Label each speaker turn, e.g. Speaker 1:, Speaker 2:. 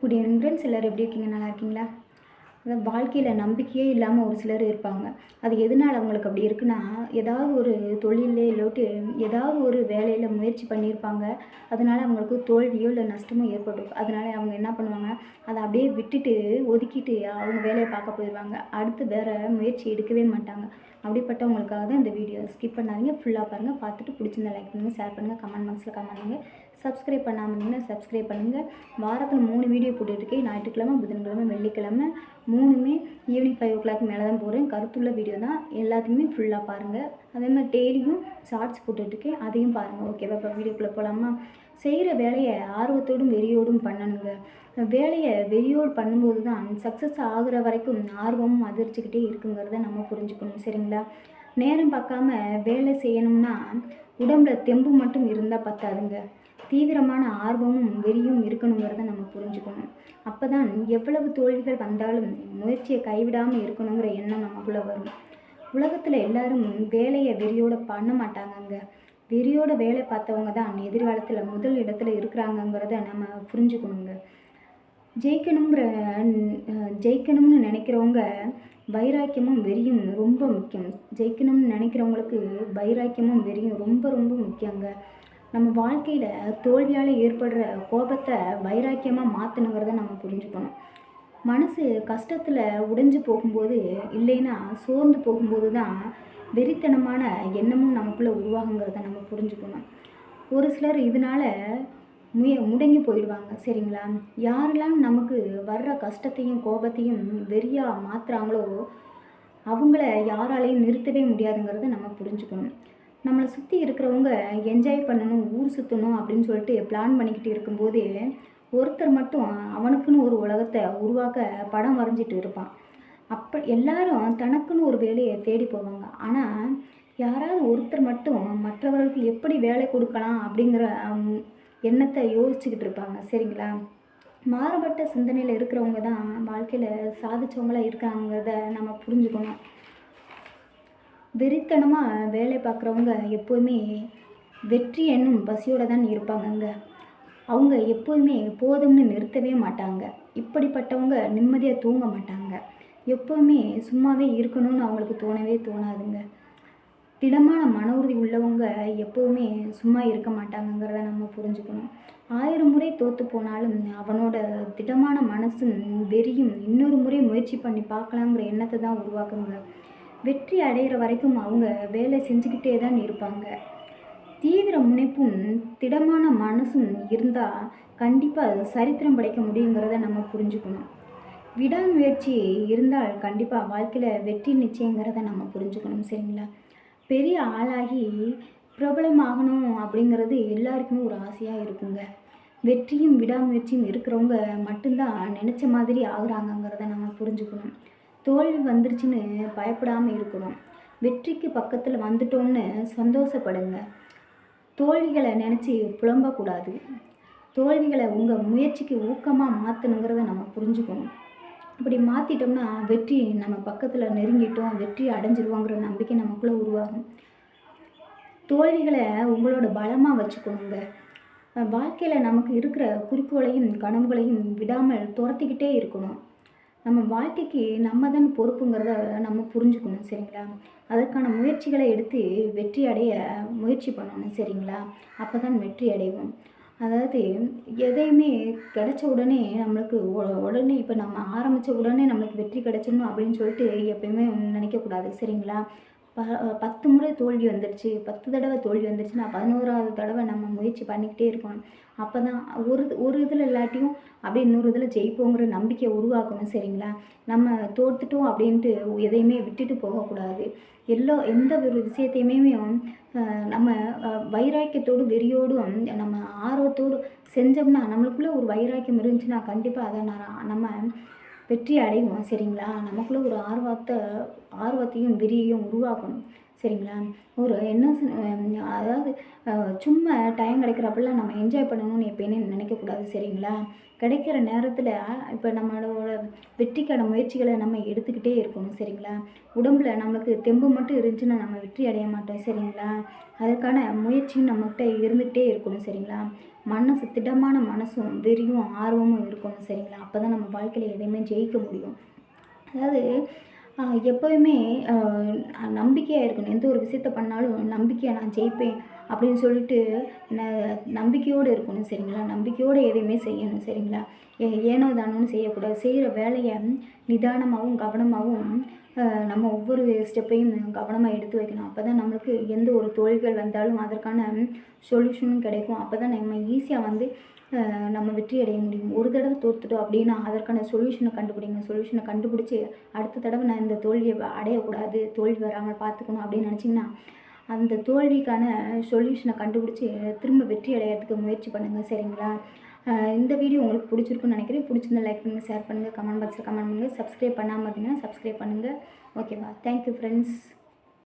Speaker 1: good entrance சிலர் எல்லோரும் எப்படி இருக்கீங்க நல்லா இருக்கீங்களா அதாவது வாழ்க்கையில் நம்பிக்கையே இல்லாமல் ஒரு சிலர் இருப்பாங்க அது எதனால் அவங்களுக்கு அப்படி இருக்குன்னா ஏதாவது ஒரு தொழிலே இல்லாட்டி ஏதாவது ஒரு வேலையில் முயற்சி பண்ணியிருப்பாங்க அதனால் அவங்களுக்கு தோல்வியோ இல்லை நஷ்டமோ ஏற்படும் அதனால் அவங்க என்ன பண்ணுவாங்க அதை அப்படியே விட்டுட்டு ஒதுக்கிட்டு அவங்க வேலையை பார்க்க போயிடுவாங்க அடுத்து வேறு முயற்சி எடுக்கவே மாட்டாங்க அப்படிப்பட்டவங்களுக்காக தான் இந்த வீடியோ ஸ்கிப் பண்ணாதீங்க ஃபுல்லாக பாருங்கள் பார்த்துட்டு பிடிச்சிருந்தா லைக் பண்ணுங்கள் ஷேர் பண்ணுங்கள் கமெண்ட் பாக்ஸில் கமெண்ட் பண்ணுங்கள் சப்ஸ்கிரைப் பண்ணாமல் சப்ஸ்கிரைப் பண்ணுங்கள் வாரத்தில் மூணு வீடியோ போட்டுட்ருக்கேன் ஞாயிற்றுக்கிழமை புதன்கிழமை வெள்ளிக்கிழமை மூணுமே ஈவினிங் ஃபைவ் ஓ கிளாக் மேலே தான் போகிறேன் கருத்துள்ள வீடியோ தான் எல்லாத்தையுமே ஃபுல்லாக பாருங்கள் அதே மாதிரி டெய்லியும் ஷார்ட்ஸ் போட்டுட்ருக்கேன் அதையும் பாருங்கள் ஓகேவா இப்போ வீடியோக்குள்ளே போகலாமா செய்கிற வேலையை ஆர்வத்தோடும் வெறியோடும் பண்ணணுங்க வேலையை வெறியோடு பண்ணும்போது தான் சக்ஸஸ் ஆகிற வரைக்கும் ஆர்வமும் அதிர்ச்சிக்கிட்டே இருக்குங்கிறத நம்ம புரிஞ்சுக்கணும் சரிங்களா நேரம் பார்க்காம வேலை செய்யணும்னா உடம்புல தெம்பு மட்டும் இருந்தால் பத்தாதுங்க தீவிரமான ஆர்வமும் வெறியும் இருக்கணுங்கிறத நம்ம புரிஞ்சுக்கணும் அப்போ தான் எவ்வளவு தோல்விகள் வந்தாலும் முயற்சியை கைவிடாமல் இருக்கணுங்கிற எண்ணம் நமக்குள்ளே வரும் உலகத்தில் எல்லாரும் வேலையை வெறியோட பண்ண மாட்டாங்கங்க வெறியோட வேலை பார்த்தவங்க தான் எதிர்காலத்தில் முதல் இடத்துல இருக்கிறாங்கங்கிறத நம்ம புரிஞ்சுக்கணுங்க ஜெயிக்கணுங்கிற ஜெயிக்கணும்னு நினைக்கிறவங்க வைராக்கியமும் வெறியும் ரொம்ப முக்கியம் ஜெயிக்கணும்னு நினைக்கிறவங்களுக்கு வைராக்கியமும் வெறியும் ரொம்ப ரொம்ப முக்கியங்க நம்ம வாழ்க்கையில் தோல்வியால் ஏற்படுற கோபத்தை வைராக்கியமாக மாற்றணுங்கிறத நம்ம புரிஞ்சுக்கணும் மனசு கஷ்டத்தில் உடைஞ்சு போகும்போது இல்லைன்னா சோர்ந்து போகும்போது தான் வெறித்தனமான எண்ணமும் நமக்குள்ளே உருவாகுங்கிறத நம்ம புரிஞ்சுக்கணும் ஒரு சிலர் இதனால் முய முடங்கி போயிடுவாங்க சரிங்களா யாரெல்லாம் நமக்கு வர்ற கஷ்டத்தையும் கோபத்தையும் வெறியாக மாற்றுறாங்களோ அவங்கள யாராலையும் நிறுத்தவே முடியாதுங்கிறத நம்ம புரிஞ்சுக்கணும் நம்மளை சுற்றி இருக்கிறவங்க என்ஜாய் பண்ணணும் ஊர் சுற்றணும் அப்படின்னு சொல்லிட்டு பிளான் பண்ணிக்கிட்டு இருக்கும்போது ஒருத்தர் மட்டும் அவனுக்குன்னு ஒரு உலகத்தை உருவாக்க படம் வரைஞ்சிட்டு இருப்பான் அப்போ எல்லாரும் தனக்குன்னு ஒரு வேலையை தேடி போவாங்க ஆனால் யாராவது ஒருத்தர் மட்டும் மற்றவர்களுக்கு எப்படி வேலை கொடுக்கலாம் அப்படிங்கிற எண்ணத்தை யோசிச்சுக்கிட்டு இருப்பாங்க சரிங்களா மாறுபட்ட சிந்தனையில் இருக்கிறவங்க தான் வாழ்க்கையில் சாதித்தவங்களாக இருக்காங்கிறத நம்ம புரிஞ்சுக்கணும் வெறித்தனமாக வேலை பார்க்குறவங்க எப்போவுமே வெற்றி என்னும் பசியோடு தான் இருப்பாங்கங்க அவங்க எப்போவுமே போதும்னு நிறுத்தவே மாட்டாங்க இப்படிப்பட்டவங்க நிம்மதியாக தூங்க மாட்டாங்க எப்போவுமே சும்மாவே இருக்கணும்னு அவங்களுக்கு தோணவே தோணாதுங்க திடமான மன உறுதி உள்ளவங்க எப்போவுமே சும்மா இருக்க மாட்டாங்கங்கிறத நம்ம புரிஞ்சுக்கணும் ஆயிரம் முறை தோற்று போனாலும் அவனோட திடமான மனசும் வெறியும் இன்னொரு முறை முயற்சி பண்ணி பார்க்கலாங்கிற எண்ணத்தை தான் உருவாக்குங்க வெற்றி அடைகிற வரைக்கும் அவங்க வேலை செஞ்சுக்கிட்டே தான் இருப்பாங்க தீவிர முனைப்பும் திடமான மனசும் இருந்தால் கண்டிப்பாக சரித்திரம் படைக்க முடியுங்கிறத நம்ம புரிஞ்சுக்கணும் விடாமுயற்சி இருந்தால் கண்டிப்பாக வாழ்க்கையில் வெற்றி நிச்சயங்கிறத நம்ம புரிஞ்சுக்கணும் சரிங்களா பெரிய ஆளாகி பிரபலமாகணும் அப்படிங்கிறது எல்லாருக்குமே ஒரு ஆசையாக இருக்குங்க வெற்றியும் விடாமுயற்சியும் இருக்கிறவங்க மட்டும்தான் நினச்ச மாதிரி ஆகுறாங்கங்கிறத நம்ம புரிஞ்சுக்கணும் தோல்வி வந்துருச்சுன்னு பயப்படாமல் இருக்கணும் வெற்றிக்கு பக்கத்தில் வந்துட்டோம்னு சந்தோஷப்படுங்க தோல்விகளை நினச்சி புலம்பக்கூடாது தோல்விகளை உங்கள் முயற்சிக்கு ஊக்கமாக மாற்றணுங்கிறத நம்ம புரிஞ்சுக்கணும் இப்படி மாற்றிட்டோம்னா வெற்றி நம்ம பக்கத்தில் நெருங்கிட்டோம் வெற்றி அடைஞ்சிருவோங்கிற நம்பிக்கை நமக்குள்ளே உருவாகும் தோல்விகளை உங்களோட பலமாக வச்சுக்கணுங்க வாழ்க்கையில் நமக்கு இருக்கிற குறிக்கோளையும் கனவுகளையும் விடாமல் துரத்திக்கிட்டே இருக்கணும் நம்ம வாழ்க்கைக்கு நம்ம தான் பொறுப்புங்கிறத நம்ம புரிஞ்சுக்கணும் சரிங்களா அதற்கான முயற்சிகளை எடுத்து வெற்றி அடைய முயற்சி பண்ணணும் சரிங்களா அப்போ தான் வெற்றி அடைவோம் அதாவது எதையுமே கிடைச்ச உடனே நம்மளுக்கு உடனே இப்போ நம்ம ஆரம்பித்த உடனே நம்மளுக்கு வெற்றி கிடைச்சிடணும் அப்படின்னு சொல்லிட்டு எப்பயுமே நினைக்கக்கூடாது சரிங்களா ப பத்து முறை தோல்வி வந்துடுச்சு பத்து தடவை தோல்வி வந்துடுச்சுன்னா பதினோராவது தடவை நம்ம முயற்சி பண்ணிக்கிட்டே இருக்கணும் அப்போ தான் ஒரு ஒரு இதில் இல்லாட்டியும் அப்படியே இன்னொரு இதில் ஜெயிப்போங்கிற நம்பிக்கையை உருவாக்கணும் சரிங்களா நம்ம தோற்றுட்டோம் அப்படின்ட்டு எதையுமே விட்டுட்டு போகக்கூடாது எல்லா எந்த ஒரு விஷயத்தையுமே நம்ம வைராக்கியத்தோடு வெறியோடும் நம்ம ஆர்வத்தோடு செஞ்சோம்னா நம்மளுக்குள்ளே ஒரு வைராக்கியம் இருந்துச்சுன்னா கண்டிப்பாக அதை நம்ம வெற்றி அடைவோம் சரிங்களா நமக்குள்ளே ஒரு ஆர்வத்தை ஆர்வத்தையும் விரியையும் உருவாக்கணும் சரிங்களா ஒரு என்ன அதாவது சும்மா டைம் கிடைக்கிறப்பெல்லாம் நம்ம என்ஜாய் பண்ணணும்னு எப்பயுமே நினைக்கக்கூடாது சரிங்களா கிடைக்கிற நேரத்தில் இப்போ நம்மளோட வெற்றிக்கான முயற்சிகளை நம்ம எடுத்துக்கிட்டே இருக்கணும் சரிங்களா உடம்புல நம்மளுக்கு தெம்பு மட்டும் இருந்துச்சுன்னா நம்ம வெற்றி அடைய மாட்டோம் சரிங்களா அதற்கான முயற்சியும் நம்மக்கிட்ட இருந்துகிட்டே இருக்கணும் சரிங்களா மனசு திடமான மனசும் வெறியும் ஆர்வமும் இருக்கணும் சரிங்களா அப்போ தான் நம்ம வாழ்க்கையில் எதையுமே ஜெயிக்க முடியும் அதாவது எப்போயுமே நம்பிக்கையாக இருக்கணும் எந்த ஒரு விஷயத்த பண்ணாலும் நம்பிக்கையாக நான் ஜெயிப்பேன் அப்படின்னு சொல்லிட்டு ந நம்பிக்கையோடு இருக்கணும் சரிங்களா நம்பிக்கையோடு எதையுமே செய்யணும் சரிங்களா ஏனோ தானோன்னு செய்யக்கூடாது செய்கிற வேலையை நிதானமாகவும் கவனமாகவும் நம்ம ஒவ்வொரு ஸ்டெப்பையும் கவனமாக எடுத்து வைக்கணும் அப்போ தான் நம்மளுக்கு எந்த ஒரு தோல்விகள் வந்தாலும் அதற்கான சொல்யூஷனும் கிடைக்கும் அப்போ தான் நம்ம ஈஸியாக வந்து நம்ம வெற்றி அடைய முடியும் ஒரு தடவை தோத்துட்டோம் அப்படின்னா அதற்கான சொல்யூஷனை கண்டுபிடிங்க சொல்யூஷனை கண்டுபிடிச்சி அடுத்த தடவை நான் இந்த தோல்வியை அடையக்கூடாது தோல்வி வராமல் பார்த்துக்கணும் அப்படின்னு நினச்சிங்கன்னா அந்த தோல்விக்கான சொல்யூஷனை கண்டுபிடிச்சி திரும்ப வெற்றி அடையிறதுக்கு முயற்சி பண்ணுங்கள் சரிங்களா இந்த வீடியோ உங்களுக்கு பிடிச்சிருக்குன்னு நினைக்கிறேன் பிடிச்சிருந்த லைக் பண்ணுங்கள் ஷேர் பண்ணுங்கள் கமெண்ட் பாக்ஸில் கமெண்ட் பண்ணுங்கள் சப்ஸ்கிரைப் பண்ணாமல் இருந்தீங்கன்னா சப்ஸ்கிரைப் பண்ணுங்கள் ஓகேவா தேங்க்யூ ஃப்ரெண்ட்ஸ்